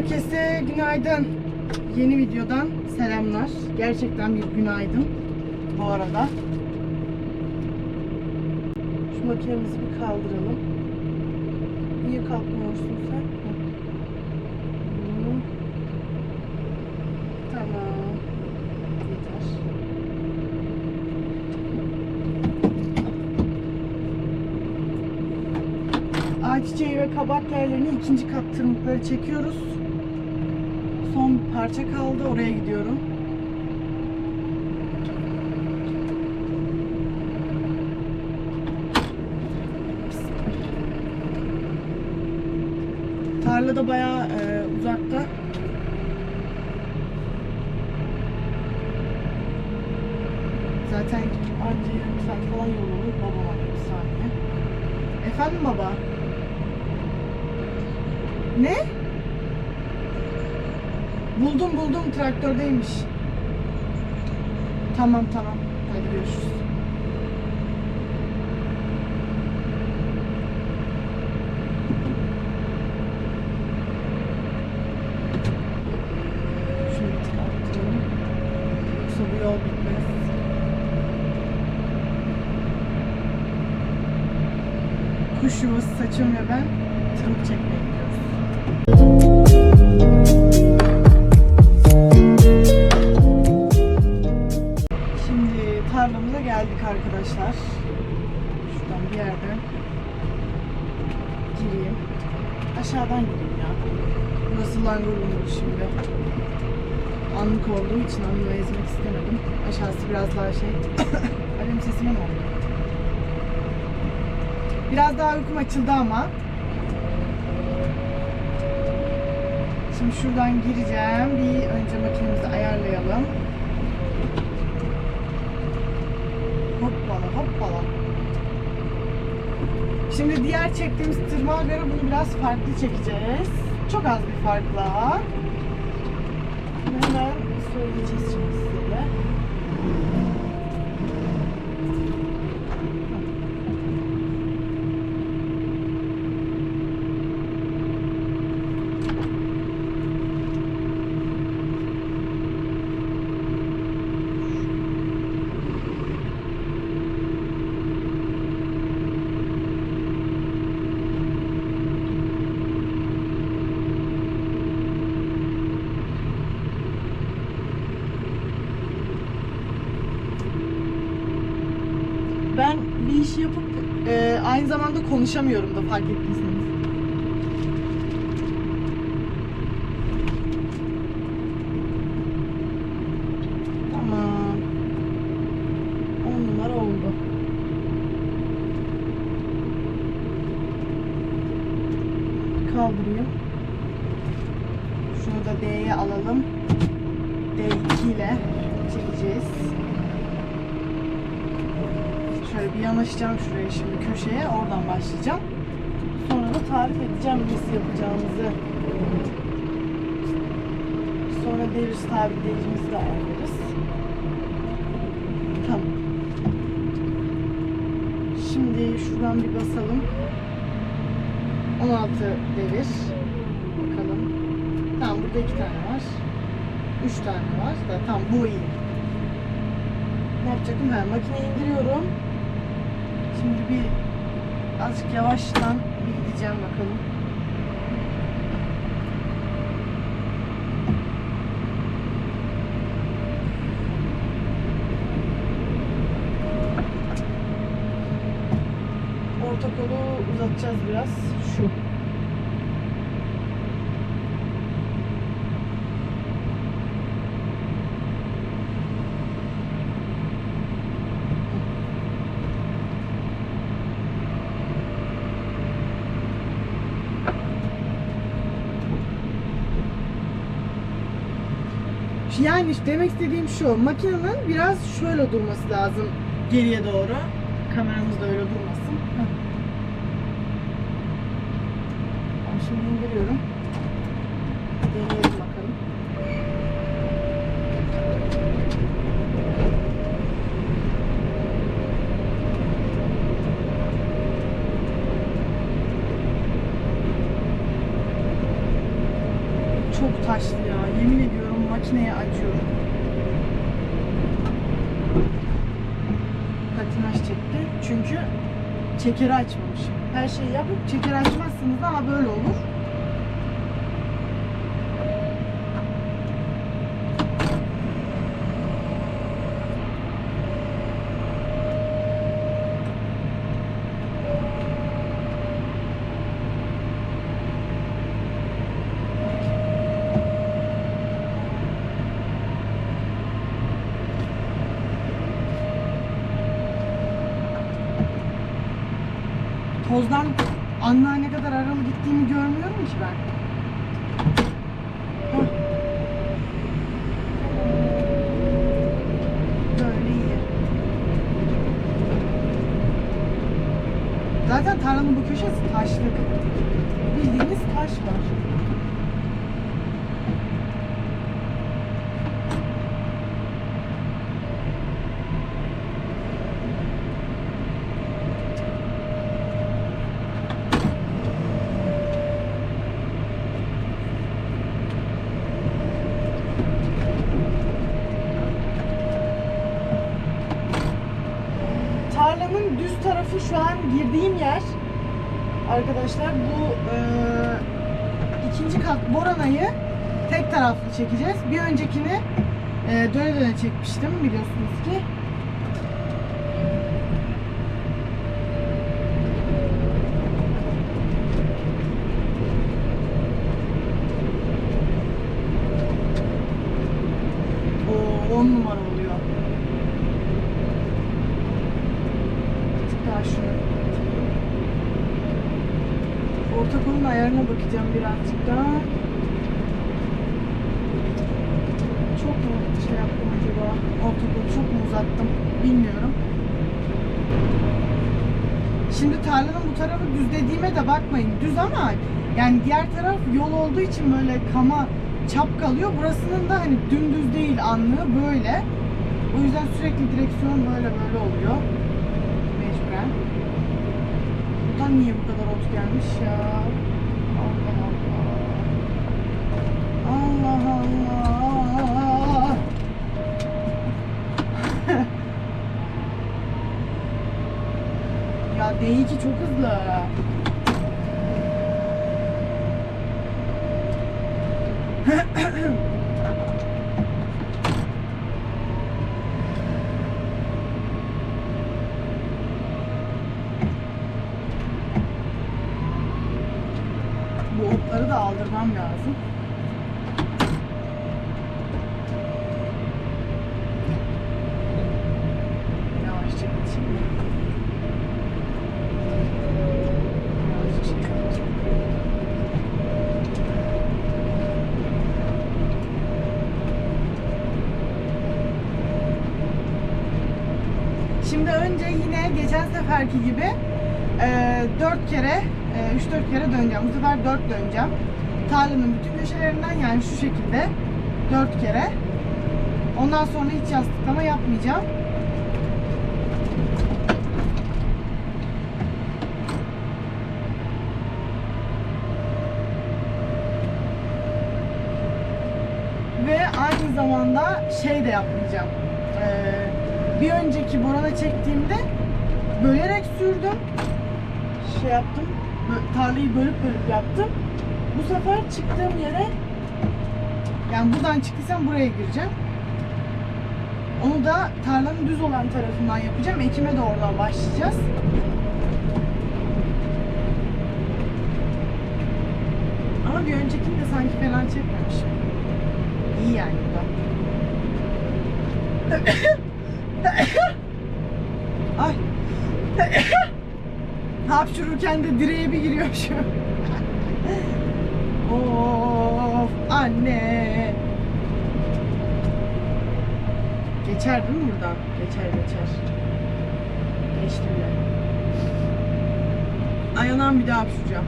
Herkese günaydın. Yeni videodan selamlar. Gerçekten bir günaydın bu arada. Şu makinemizi bir kaldıralım. Niye kalkmıyorsun sen? Tamam. Ayçiçeği ve kabak yerlerini ikinci kat tırmıkları çekiyoruz. Son parça kaldı. Oraya gidiyorum. Tarla da bayağı e, uzakta. Zaten anca yarım saat falan yol olur. Babam arıyor bir saniye. Efendim baba? Ne? Buldum buldum traktördeymiş. Tamam tamam. Hadi görüşürüz. Kuş yuvası saçım ve ben tırmık çekmeye Burası langurlumdur şimdi. Anlık olduğu için anlığı ezmek istemedim. Aşağısı biraz daha şey. Benim sesime ne oldu? Biraz daha uykum açıldı ama. Şimdi şuradan gireceğim. Bir önce makinemizi ayarlayalım. Hoppala hoppala. Şimdi diğer çektiğimiz tırmağa göre bunu biraz farklı çekeceğiz. Çok az bir farkla. Hemen söyleyeceğiz size de. Ben bir işi yapıp e, aynı zamanda konuşamıyorum da fark ettiyseniz. Tamam. 10 numara oldu. Kaldırayım. Şunu da D'ye alalım. D2 ile çekeceğiz. Şöyle bir yanaşacağım şuraya şimdi köşeye. Oradan başlayacağım. Sonra da tarif edeceğim nasıl yapacağımızı. Sonra devir sabitleyicimizi de ayarlarız. Tamam. Şimdi şuradan bir basalım. 16 devir. Bakalım. Tamam burada iki tane var. Üç tane var. Da, tamam bu iyi. Ne yapacaktım? Ha, makineyi indiriyorum. Şimdi bir azıcık yavaştan bir gideceğim bakalım. Uzatacağız biraz. Şu. Yani demek istediğim şu, makinenin biraz şöyle durması lazım geriye doğru. Kameramız da öyle durmasın. Heh. Ben şimdi indiriyorum. Deneyelim bakalım. çok taşlı ya. Yemin ediyorum makineye acıyorum. Patinaj çekti. Çünkü çekeri açmamışım. Her şeyi yapıp çekeri açmazsınız ama böyle olur. Tozdan anlığa ne kadar aralı gittiğimi görmüyorum ki ben. Böyle iyi. Zaten tarlanın bu köşesi taşlık. Bildiğiniz taş var. Tarlanın düz tarafı şu an girdiğim yer. Arkadaşlar bu eee, ikinci kat Boranayı tek taraflı çekeceğiz. Bir öncekini eee, döne döne çekmiştim biliyorsunuz ki. O 10 numara oluyor. Artık daha şunu Kolun ayarına bakacağım birazcık daha. Çok mu şey yaptım acaba? Orta kolu çok mu uzattım? Bilmiyorum. Şimdi tarlanın bu tarafı düz dediğime de bakmayın. Düz ama yani diğer taraf yol olduğu için böyle kama çap kalıyor. Burasının da hani dümdüz değil anlığı böyle. O yüzden sürekli direksiyon böyle böyle oluyor. Mecburen. Buradan niye bu kadar ot gelmiş ya? Allah Allah. Allah ya D2 çok hızlı. Bu şimdi. Önce yine geçen seferki gibi e, 4 kere, e, 3-4 kere döneceğim. Bu sefer 4 döneceğim. Tarlanın bütün köşelerinden yani şu şekilde 4 kere. Ondan sonra hiç yastıklama yapmayacağım. Ve aynı zamanda şey de yapmayacağım. Ee, bir önceki Boran'a çektiğimde bölerek sürdüm. Şey yaptım. Tarlayı bölüp bölüp yaptım. Bu sefer çıktığım yere yani buradan çıktıysam buraya gireceğim. Onu da tarlanın düz olan tarafından yapacağım. Ekime de oradan başlayacağız. Ama bir öncekini de sanki falan çekmemişim. İyi yani bu da. Ay. Hapşururken de direğe bir giriyor şu. of anne. Geçer değil mi buradan? Geçer geçer. Geçti bile. Ay bir daha hapşuracağım.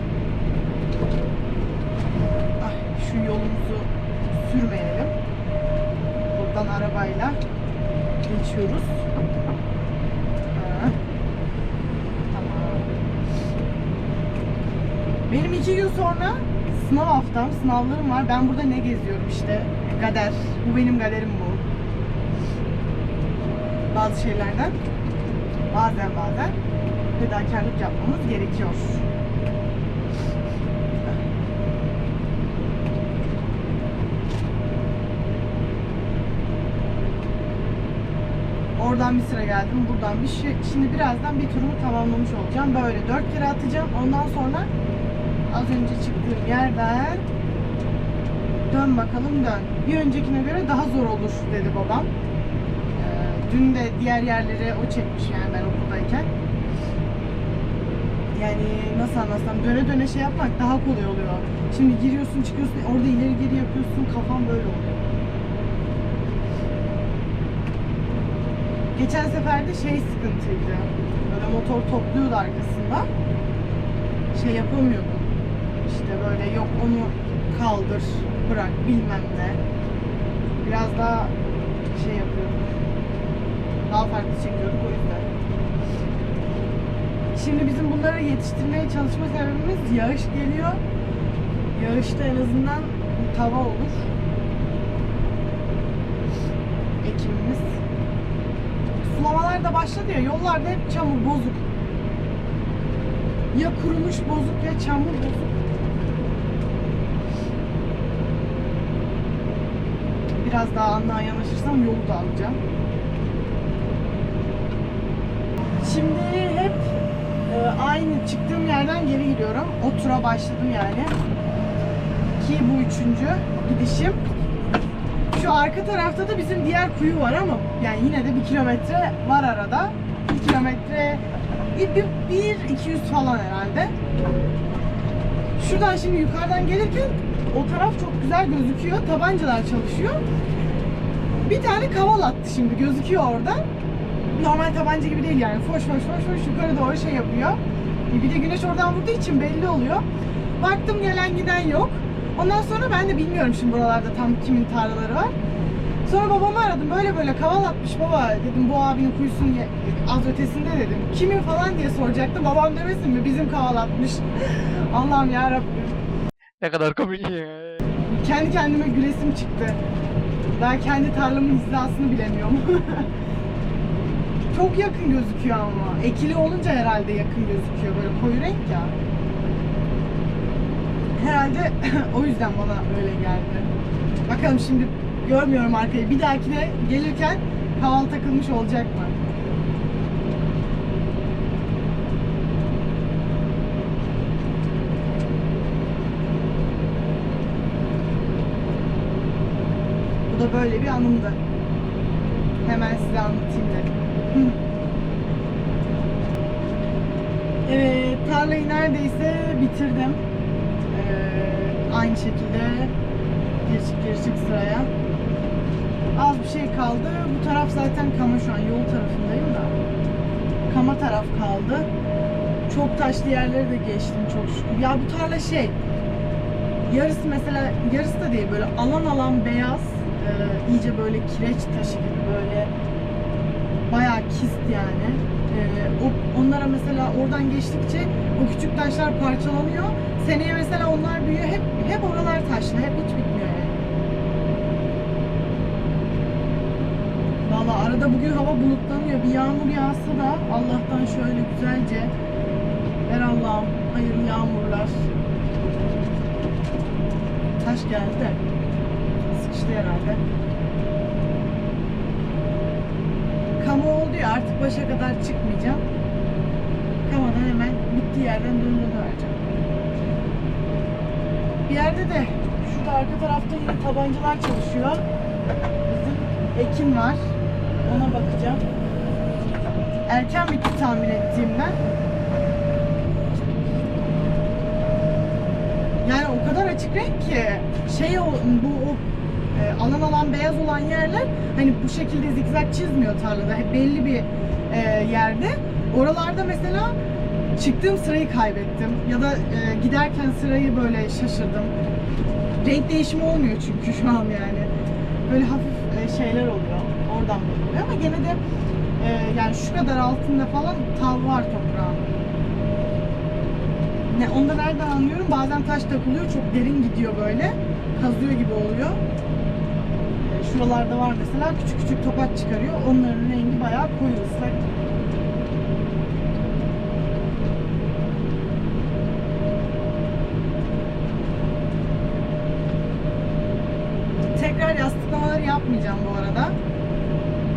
Ay şu yolumuzu sürmeyelim. Buradan arabayla geçiyoruz. Tamam. Benim iki gün sonra sınav haftam, sınavlarım var. Ben burada ne geziyorum işte? Gader. Bu benim gaderim bu. Bazı şeylerden bazen bazen fedakarlık yapmamız gerekiyor. Oradan bir sıra geldim, buradan bir şey. Şimdi birazdan bir turumu tamamlamış olacağım. Böyle dört kere atacağım. Ondan sonra az önce çıktığım yerden dön bakalım dön. Bir öncekine göre daha zor olur dedi babam. Ee, dün de diğer yerlere o çekmiş yani ben okuldayken. Yani nasıl anlatsam döne döne şey yapmak daha kolay oluyor. Şimdi giriyorsun çıkıyorsun orada ileri geri yapıyorsun kafam böyle oluyor. Geçen sefer de şey sıkıntıydı. Böyle motor topluyordu arkasında. Şey yapamıyordum. İşte böyle yok onu kaldır, bırak bilmem ne. Biraz daha şey yapıyorduk. Daha farklı çekiyorduk o yüzden. Şimdi bizim bunları yetiştirmeye çalışma sebebimiz yağış geliyor. Yağışta en azından tava olur. Ekimimiz. Sulamalar da başladı ya yollarda hep çamur bozuk. Ya kurumuş bozuk ya çamur bozuk. Biraz daha anlığa yanaşırsam yolu da alacağım. Şimdi hep e, aynı çıktığım yerden geri gidiyorum. O tura başladım yani. Ki bu üçüncü gidişim. Şu arka tarafta da bizim diğer kuyu var ama yani yine de bir kilometre var arada. Bir kilometre, bir, bir, bir 200 falan herhalde. Şuradan şimdi yukarıdan gelirken o taraf çok güzel gözüküyor. Tabancalar çalışıyor. Bir tane kaval attı şimdi gözüküyor oradan. Normal tabanca gibi değil yani. Foş foş foş foş yukarı doğru şey yapıyor. Bir de güneş oradan vurduğu için belli oluyor. Baktım gelen giden yok. Ondan sonra ben de bilmiyorum şimdi buralarda tam kimin tarlaları var. Sonra babamı aradım. Böyle böyle kaval atmış baba dedim bu abinin kuyusunun az ötesinde dedim. Kimin falan diye soracaktım. Babam demesin mi bizim kaval atmış. Allah'ım ya Rabbim. Ne kadar komik. Kendi kendime gülesim çıktı. Daha kendi tarlamın hizasını bilemiyorum. Çok yakın gözüküyor ama. Ekili olunca herhalde yakın gözüküyor. Böyle koyu renk ya. Herhalde o yüzden bana öyle geldi. Bakalım şimdi görmüyorum arkayı. Bir dahakine gelirken kaval takılmış olacak mı? Bu da böyle bir anımdı. Hemen size anlatayım dedim. Evet, tarlayı neredeyse bitirdim. Ee, aynı şekilde girişik girişik sıraya. Az bir şey kaldı. Bu taraf zaten Kama şu an yol tarafındayım da. Kama taraf kaldı. Çok taşlı yerleri de geçtim çok şükür. Ya bu tarla şey, yarısı mesela yarısı da değil böyle alan alan beyaz e, iyice böyle kireç taşı gibi böyle bayağı kist yani. E, o, onlara mesela oradan geçtikçe o küçük taşlar parçalanıyor. Seneye mesela onlar büyüyor. Hep hep oralar taşlı. Hep hiç bitmiyor yani. Valla arada bugün hava bulutlanıyor. Bir yağmur yağsa da Allah'tan şöyle güzelce ver Allah'ım hayırlı yağmurlar. Taş geldi de sıkıştı herhalde. Kamu oldu ya artık başa kadar çıkmayacağım. Kamadan hemen bittiği yerden döndüğünü vereceğim. Bir yerde de şurada arka tarafta yine tabancalar çalışıyor. Bizim Ekin var. Ona bakacağım. Erken bitti tahmin ettiğimden. Yani o kadar açık renk ki şey bu o e, alan alan beyaz olan yerler hani bu şekilde zigzag çizmiyor tarlada. Hep belli bir e, yerde. Oralarda mesela çıktığım sırayı kaybettim. Ya da e, giderken sırayı böyle şaşırdım. Renk değişimi olmuyor çünkü şu an yani. Böyle hafif e, şeyler oluyor. Oradan böyle oluyor ama gene de e, yani şu kadar altında falan tav var toprağın. Ne, onu da nereden anlıyorum? Bazen taş takılıyor, çok derin gidiyor böyle. Kazıyor gibi oluyor. Şuralarda var mesela küçük küçük topaç çıkarıyor. Onların rengi bayağı koyu ıslak. Tekrar yastıklamaları yapmayacağım bu arada.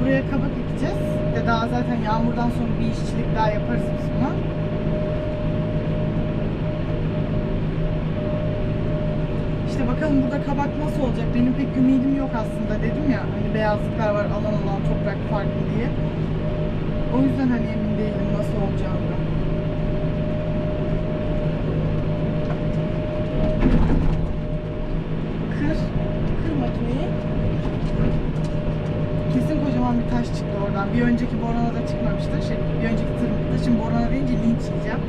Buraya kabak ekeceğiz. De daha zaten yağmurdan sonra bir işçilik daha yaparız biz buna. Bakalım burada kabak nasıl olacak? Benim pek ümidim yok aslında dedim ya. Hani beyazlıklar var alan alan toprak farklı diye. O yüzden hani emin değilim nasıl olacağından. Kır. Kır makineyi. Kesin kocaman bir taş çıktı oradan. Bir önceki Boran'a da çıkmamıştı. Şey, bir önceki tırmıkta. Şimdi Boran'a deyince linç yiyeceğim.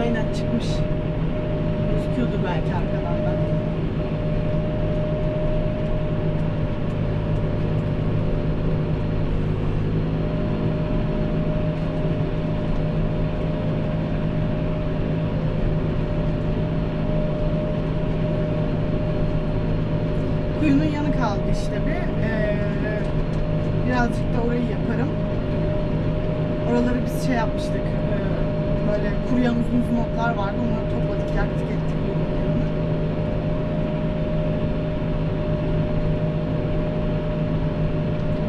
Aynen çıkmış. Gözüküyordur belki arkadan da. Kuyunun yanı kaldı işte bir. Ee, birazcık da orayı yaparım. Oraları biz şey yapmıştık. ee, böyle kuruyan uzun uzun otlar vardı. Onları topladık, yaktık ettik kuyunun yanını.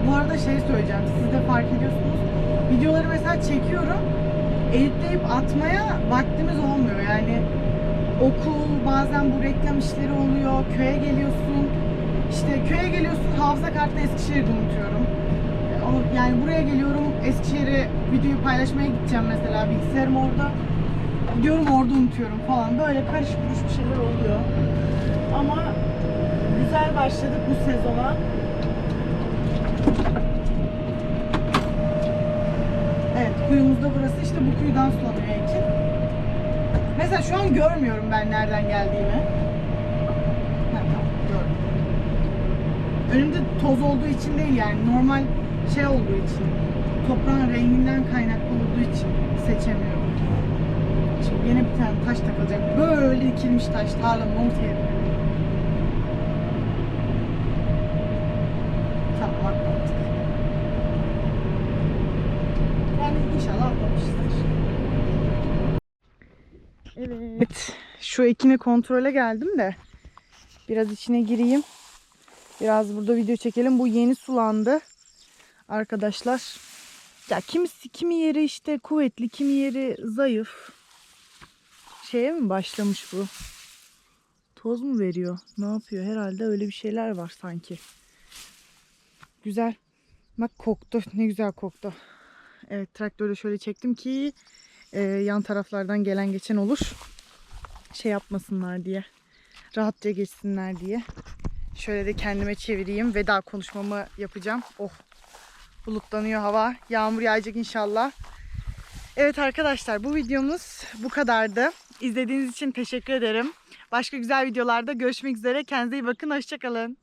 Bu arada şey söyleyeceğim. Siz de fark ediyorsunuz. Videoları mesela çekiyorum. Editleyip atmaya vaktimiz olmuyor. Yani okul, bazen bu reklam işleri oluyor. Köye geliyorsun. İşte köye geliyorsun hafıza kartını Eskişehir'de unutuyorum. Yani buraya geliyorum Eskişehir'e videoyu paylaşmaya gideceğim mesela bilgisayarım orada. Gidiyorum orada unutuyorum falan. Böyle karış kuruş bir şeyler oluyor. Ama güzel başladık bu sezona. Evet kuyumuz da burası. İşte bu kuyudan sulanıyor Ekin. Mesela şu an görmüyorum ben nereden geldiğimi. Gördüm. Önümde toz olduğu için değil yani normal şey olduğu için toprağın renginden kaynaklı olduğu için seçemiyorum. Şimdi yine bir tane taş takılacak. Böyle dikilmiş taş tarlanın ortaya. Tamam atlattık. Yani inşallah atlamışızdır. Evet. Şu ekine kontrole geldim de biraz içine gireyim. Biraz burada video çekelim. Bu yeni sulandı. Arkadaşlar. Ya kimisi kimi yeri işte kuvvetli, kimi yeri zayıf. Şeye mi başlamış bu? Toz mu veriyor? Ne yapıyor? Herhalde öyle bir şeyler var sanki. Güzel. Bak koktu. Ne güzel koktu. Evet traktörü şöyle çektim ki e, yan taraflardan gelen geçen olur. Şey yapmasınlar diye. Rahatça geçsinler diye. Şöyle de kendime çevireyim. Veda konuşmamı yapacağım. Oh. Bulutlanıyor hava. Yağmur yağacak inşallah. Evet arkadaşlar bu videomuz bu kadardı. İzlediğiniz için teşekkür ederim. Başka güzel videolarda görüşmek üzere. Kendinize iyi bakın. Hoşçakalın.